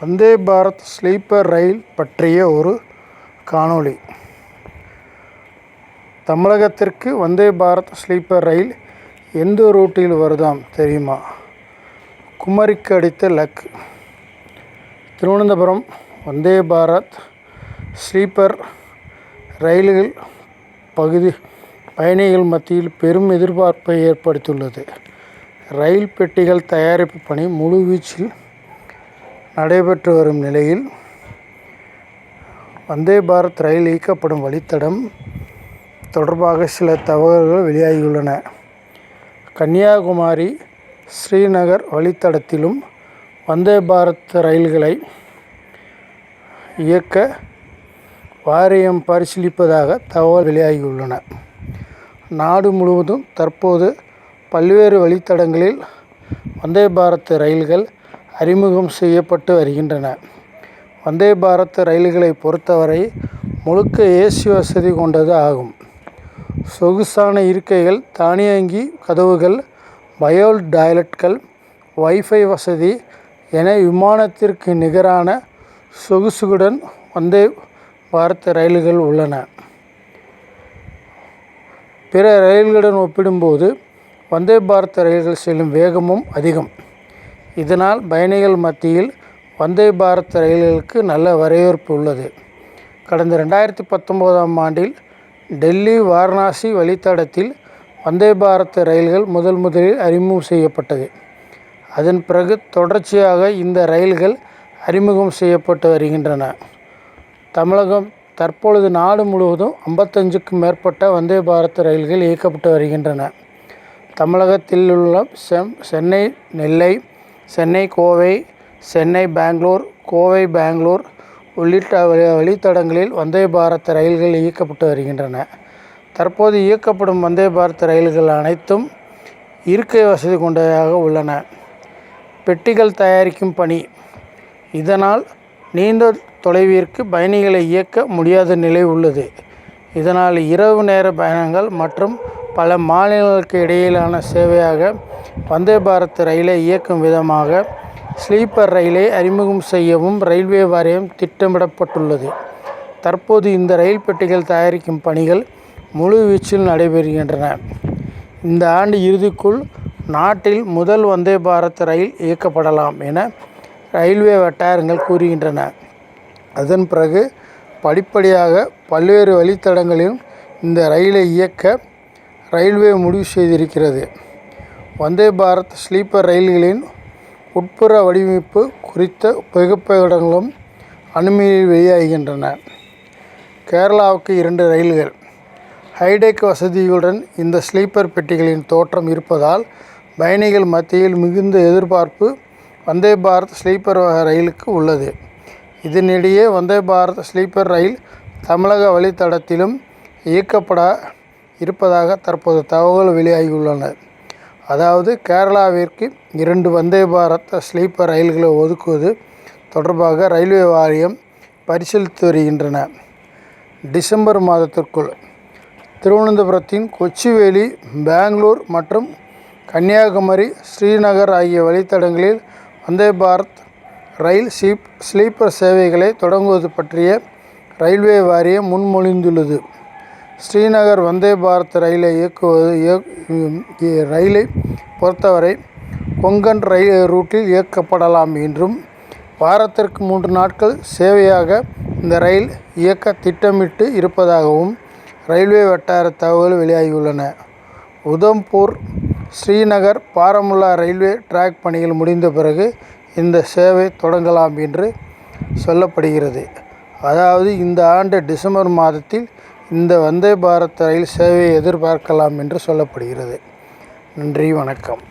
வந்தே Bharat sleeper ரயில் பற்றிய ஒரு காணொளி. தமிழகத்திற்கு வந்தே பாரத் ஸ்லீப்பர் ரயில் எந்த ரூட்டில் வருதாம் தெரியுமா? குமரிக்கு அடித்த லக். திருவனந்தபுரம் வந்தே பாரத் ஸ்லீப்பர் ரயில்கள் பகுதி பயணிகள் மத்தியில் பெரும் எதிர்பார்ப்பை ஏற்படுத்தியுள்ளது. ரயில் பெட்டிகள் தயாரிப்பு பணி முழுவீச்சில் நடைபெற்று வரும் நிலையில் வந்தே பாரத் ரயில் இயக்கப்படும் வழித்தடம் தொடர்பாக சில தகவல்கள் வெளியாகியுள்ளன. கன்னியாகுமரி ஸ்ரீநகர் வழித்தடத்திலும் வந்தே பாரத் ரயில்களை இயக்க வாரியம் பரிசீலிப்பதாக தகவல் வெளியாகியுள்ளன. நாடு முழுவதும் தற்போது பல்வேறு வழித்தடங்களில் வந்தே பாரத் ரயில்கள் அறிமுகம் செய்யப்பட்டு வருகின்றன. வந்தே பாரத் ரயில்களை பொறுத்தவரை முழுக்க ஏசி வசதி கொண்டது ஆகும். சொகுசான இருக்கைகள் தானியங்கி கதவுகள் பயோல் டாய்லெட்கள் வைஃபை வசதி என விமானத்திற்கு நிகரான சொகுசுடன் வந்தே பாரத் ரயில்கள் உள்ளன. பிற ரயில்களுடன் ஒப்பிடும்போது வந்தே பாரத் ரயில்கள் செல்லும் வேகமும் அதிகம். இதனால் பயணிகள் மத்தியில் வந்தே பாரத் ரயில்களுக்கு நல்ல வரவேற்பு உள்ளது. கடந்த ரெண்டாயிரத்தி பத்தொம்போதாம் ஆண்டில் டெல்லி வாரணாசி வழித்தடத்தில் வந்தே பாரத் ரயில்கள் முதல் முதலில் அறிமுகம் செய்யப்பட்டது. அதன் பிறகு தொடர்ச்சியாக இந்த ரயில்கள் அறிமுகம் செய்யப்பட்டு வருகின்றன. தமிழகம் தற்பொழுது நாடு முழுவதும் ஐம்பத்தஞ்சுக்கும் மேற்பட்ட வந்தே பாரத் ரயில்கள் இயக்கப்பட்டு வருகின்றன. தமிழகத்தில் உள்ள செம் சென்னை நெல்லை சென்னை கோவை சென்னை பெங்களூர் கோவை பெங்களூர் உள்ளிட்ட வழித்தடங்களில் வந்தே பாரத் ரயில்கள் இயக்கப்பட்டு வருகின்றன. தற்போது இயக்கப்படும் வந்தே பாரத் ரயில்கள் அனைத்தும் இருக்கை வசதி கொண்டதாக உள்ளன. பெட்டிகள் தயாரிக்கும் பணி. இதனால் நீண்ட தொலைவிற்கு பயணிகளை இயக்க முடியாத நிலை உள்ளது. இதனால் இரவு நேர பயணங்கள் மற்றும் பல மாநிலங்களுக்கு இடையிலான சேவையாக வந்தே பாரத் ரயிலை இயக்கும் விதமாக ஸ்லீப்பர் ரயிலை அறிமுகம் செய்யவும் ரயில்வே வாரியம் திட்டமிடப்பட்டுள்ளது. தற்போது இந்த ரயில் பெட்டிகள் தயாரிக்கும் பணிகள் முழுவீச்சில் நடைபெறுகின்றன. இந்த ஆண்டு இறுதிக்குள் நாட்டில் முதல் வந்தே பாரத் ரயில் இயக்கப்படலாம் என ரயில்வே வட்டாரங்கள் கூறுகின்றன. அதன் பிறகு படிப்படியாக பல்வேறு வழித்தடங்களிலும் இந்த ரயிலை இயக்க ரயில்வே முடிவு செய்திருக்கிறது. வந்தே பாரத் ஸ்லீப்பர் ரயில்களின் உட்புற வடிவமைப்பு குறித்த புகைப்படங்களும் அனுமதி வெளியாகின்றன. கேரளாவுக்கு இரண்டு ரயில்கள். ஹைடெக் வசதியுடன் இந்த ஸ்லீப்பர் பெட்டிகளின் தோற்றம் இருப்பதால் பயணிகள் மத்தியில் மிகுந்த எதிர்பார்ப்பு வந்தே பாரத் ஸ்லீப்பர் ரயிலுக்கு உள்ளது. இதனிடையே வந்தே பாரத் ஸ்லீப்பர் ரயில் தமிழக வழித்தடத்திலும் இயக்கப்பட இருப்பதாக தற்போது தகவல் வெளியாகியுள்ளன. அதாவது கேரளாவிற்கு இரண்டு வந்தே பாரத் ஸ்லீப்பர் ரயில்களை ஒதுக்குவது தொடர்பாக ரயில்வே வாரியம் பரிசீலித்து வருகின்றன. டிசம்பர் மாதத்திற்குள் திருவனந்தபுரத்தின் கொச்சிவேலி பெங்களூர் மற்றும் கன்னியாகுமரி ஸ்ரீநகர் ஆகிய வழித்தடங்களில் வந்தே பாரத் ரயில் சீப் ஸ்லீப்பர் சேவைகளை தொடங்குவது பற்றிய ரயில்வே வாரியம் முன்மொழிந்துள்ளது. ஸ்ரீநகர் வந்தே பாரத் ரயிலை இயக்குவது ரயிலை பொறுத்தவரை கொங்கன் ரயில் ரூட்டில் இயக்கப்படலாம் என்றும் வாரத்திற்கு மூன்று நாட்கள் சேவையாக இந்த ரயில் இயக்க திட்டமிட்டு இருப்பதாகவும் ரயில்வே வட்டார தகவல் வெளியாகியுள்ளன. உதம்பூர் ஸ்ரீநகர் பாரமுல்லா ரயில்வே டிராக் பணிகள் முடிந்த பிறகு இந்த சேவை தொடங்கலாம் என்று சொல்லப்படுகிறது. அதாவது இந்த ஆண்டு டிசம்பர் மாதத்தில் இந்த வந்தே பாரத் ரயில் சேவையை எதிர்பார்க்கலாம் என்று சொல்லப்படுகிறது. நன்றி வணக்கம்.